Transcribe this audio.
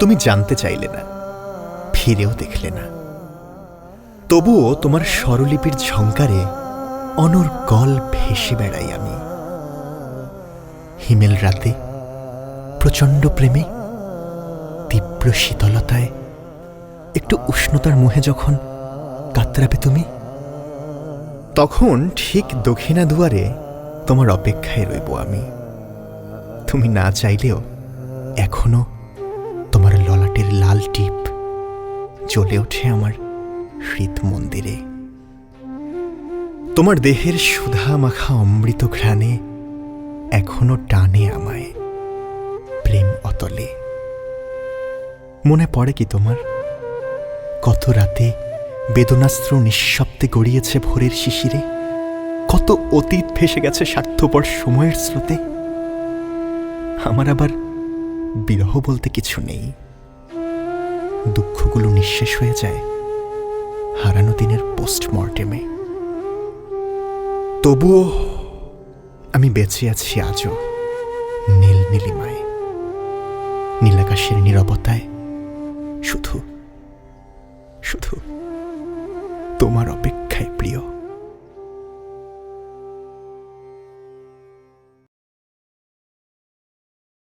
তুমি জানতে চাইলে না, ফিরেও দেখলে না। তবুও তোমার স্বরলিপির ঝঙ্কারে অনর্গল ভেসে বেড়াই আমি। হিমেল রাতে প্রচণ্ড প্রেমে, তীব্র শীতলতায়, একটু উষ্ণতার মুহে যখন কাতরাবে তুমি, তখন ঠিক দক্ষিণা দুয়ারে তোমার অপেক্ষায় রইব আমি। তুমি না চাইলেও এখনও ললাটের লাল টিপ জ্বলে ওঠে আমার হৃদ মন্দিরে। তোমার দেহের সুধা মাখা অমৃত ঘ্রাণে এখনও টানে আমায় প্রেম অতলে। মনে পড়ে কি তোমার? কত রাতে বেদনাস্ত্র নিঃশব্দে গড়িয়েছে ভোরের শিশিরে। কত অতীত ভেসে গেছে স্বার্থপর সময়ের স্রোতে। আমার আবার বিরহ বলতে কিছু নেই। দুঃখগুলো নিঃশেষ হয়ে যায় হারানো দিনের পোস্টমর্টেমে। তবুও আমি বেঁচে আছি আজও নীল নীলিমায়। নীলাকাশের নিরবতায় শুধু শুধু তোমার অপেক্ষায় প্রিয়